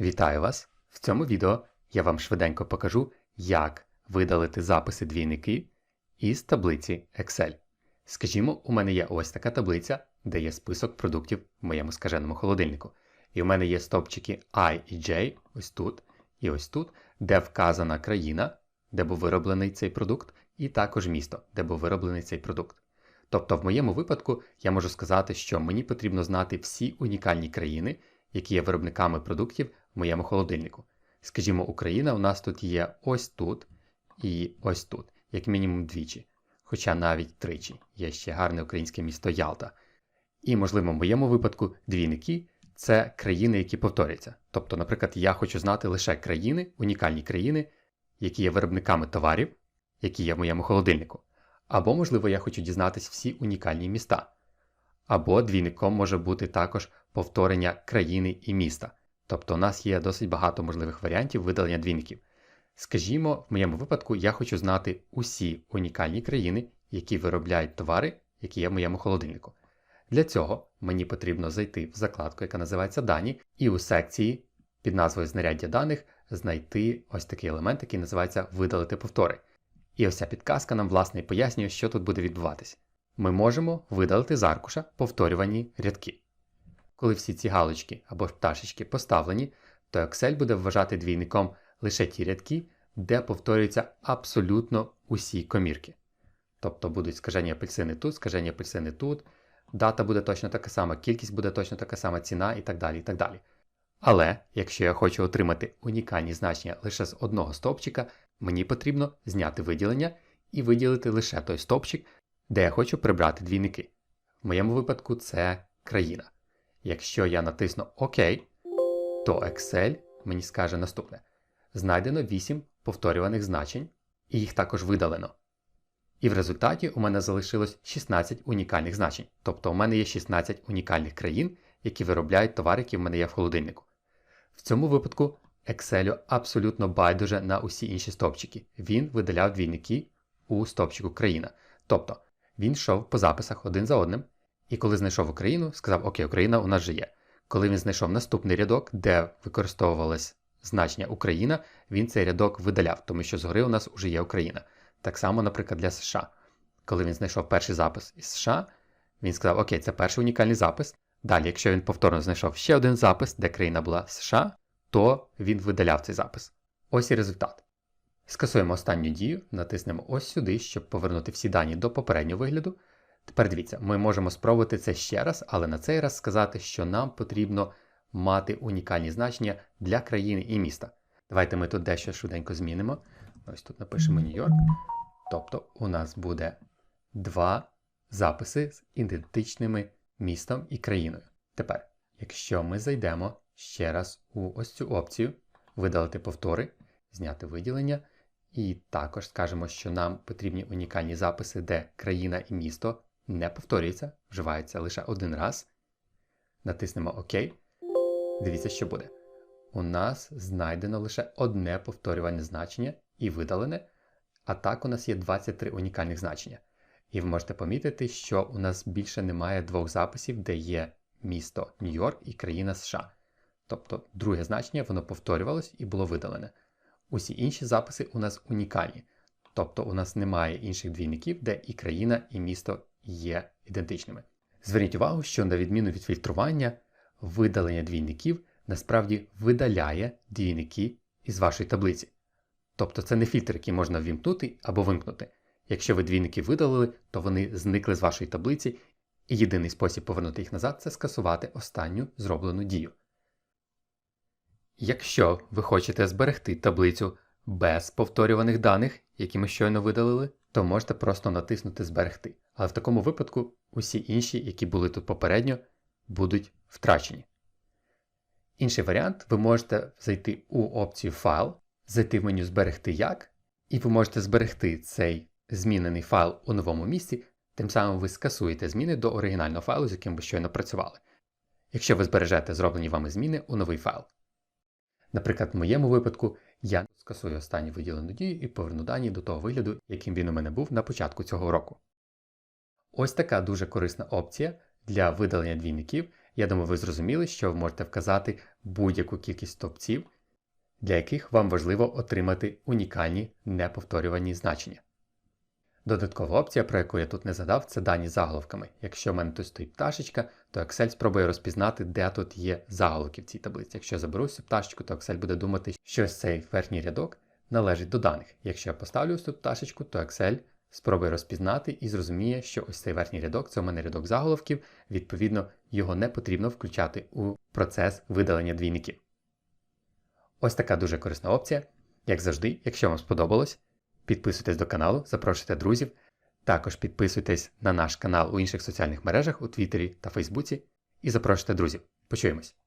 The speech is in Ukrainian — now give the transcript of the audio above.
Вітаю вас! В цьому відео я вам швиденько покажу, як видалити записи двійники із таблиці Excel. Скажімо, у мене є ось така таблиця, де є список продуктів в моєму скаженому холодильнику. І у мене є стовпчики I і J, ось тут і ось тут, де вказана країна, де був вироблений цей продукт, і також місто, де був вироблений цей продукт. Тобто, в моєму випадку я можу сказати, що мені потрібно знати всі унікальні країни, які є виробниками продуктів в моєму холодильнику. Скажімо, Україна у нас тут є ось тут і ось тут, як мінімум двічі, хоча навіть тричі. Є ще гарне українське місто Ялта. І, можливо, в моєму випадку двійники це країни, які повторюються. Тобто, наприклад, я хочу знати лише країни, унікальні країни, які є виробниками товарів, які є в моєму холодильнику. Або, можливо, я хочу дізнатись всі унікальні міста. Або двійником може бути також повторення країни і міста. Тобто у нас є досить багато можливих варіантів видалення двійників. Скажімо, в моєму випадку я хочу знати усі унікальні країни, які виробляють товари, які є в моєму холодильнику. Для цього мені потрібно зайти в закладку, яка називається Дані, і у секції під назвою Знаряддя даних знайти ось такий елемент, який називається Видалити повтори. І ось ця підказка нам власне і пояснює, що тут буде відбуватись. Ми можемо видалити з аркуша повторювані рядки. Коли всі ці галочки або пташечки поставлені, то Excel буде вважати двійником лише ті рядки, де повторюються абсолютно усі комірки. Тобто будуть скажені апельсини тут, скажені апельсини тут, дата буде точно така сама, кількість буде точно така сама ціна і так далі. і так далі. Але якщо я хочу отримати унікальні значення лише з одного стовпчика, мені потрібно зняти виділення і виділити лише той стовпчик, де я хочу прибрати двійники. В моєму випадку це країна. Якщо я натисну ОК, то Excel мені скаже наступне: знайдено 8 повторюваних значень, і їх також видалено. І в результаті у мене залишилось 16 унікальних значень. Тобто у мене є 16 унікальних країн, які виробляють товари, які в мене є в холодильнику. В цьому випадку Excel абсолютно байдуже на усі інші стовпчики. Він видаляв двійники у стовпчику країна. Тобто він йшов по записах один за одним, і коли знайшов Україну, сказав: Окей, Україна у нас же є. Коли він знайшов наступний рядок, де використовувалось значення Україна, він цей рядок видаляв, тому що згори у нас вже є Україна. Так само, наприклад, для США. Коли він знайшов перший запис із США, він сказав: Окей, це перший унікальний запис. Далі, якщо він повторно знайшов ще один запис, де країна була США, то він видаляв цей запис. Ось і результат. Скасуємо останню дію, натиснемо ось сюди, щоб повернути всі дані до попереднього вигляду. Тепер дивіться, ми можемо спробувати це ще раз, але на цей раз сказати, що нам потрібно мати унікальні значення для країни і міста. Давайте ми тут дещо швиденько змінимо. Ось тут напишемо Нью-Йорк. Тобто у нас буде два записи з ідентичними містом і країною. Тепер, якщо ми зайдемо ще раз у ось цю опцію, видалити повтори, зняти виділення, і також скажемо, що нам потрібні унікальні записи, де країна і місто не повторюються, вживаються лише один раз. Натиснемо ОК. Дивіться, що буде. У нас знайдено лише одне повторювальне значення і видалене, а так у нас є 23 унікальних значення. І ви можете помітити, що у нас більше немає двох записів, де є місто Нью-Йорк і країна США. Тобто друге значення воно повторювалось і було видалене. Усі інші записи у нас унікальні. Тобто у нас немає інших двійників, де і країна, і місто є ідентичними. Зверніть увагу, що на відміну від фільтрування, видалення двійників насправді видаляє двійники із вашої таблиці. Тобто це не фільтр, який можна ввімкнути або вимкнути. Якщо ви двійники видалили, то вони зникли з вашої таблиці, і єдиний спосіб повернути їх назад це скасувати останню зроблену дію. Якщо ви хочете зберегти таблицю без повторюваних даних, які ми щойно видалили, то можете просто натиснути Зберегти. Але в такому випадку усі інші, які були тут попередньо, будуть втрачені. Інший варіант, ви можете зайти у опцію Файл, зайти в меню Зберегти як, і ви можете зберегти цей змінений файл у новому місці, тим самим ви скасуєте зміни до оригінального файлу, з яким ви щойно працювали. Якщо ви збережете зроблені вами зміни у новий файл. Наприклад, в моєму випадку я скасую останню виділену дію і поверну дані до того вигляду, яким він у мене був на початку цього року. Ось така дуже корисна опція для видалення двійників, Я думаю, ви зрозуміли, що ви можете вказати будь-яку кількість стовпців, для яких вам важливо отримати унікальні неповторювані значення. Додаткова опція, про яку я тут не згадав, це дані заголовками. Якщо в мене тут стоїть пташечка, то Excel спробує розпізнати, де тут є заголовки в цій таблиці. Якщо я заберу цю пташечку, то Excel буде думати, що ось цей верхній рядок належить до даних. Якщо я поставлю ось тут пташечку, то Excel спробує розпізнати і зрозуміє, що ось цей верхній рядок це у мене рядок заголовків, відповідно, його не потрібно включати у процес видалення двійників. Ось така дуже корисна опція. Як завжди, якщо вам сподобалось, підписуйтесь до каналу, запрошуйте друзів. Також підписуйтесь на наш канал у інших соціальних мережах у Твіттері та Фейсбуці і запрошуйте друзів. Почуємось!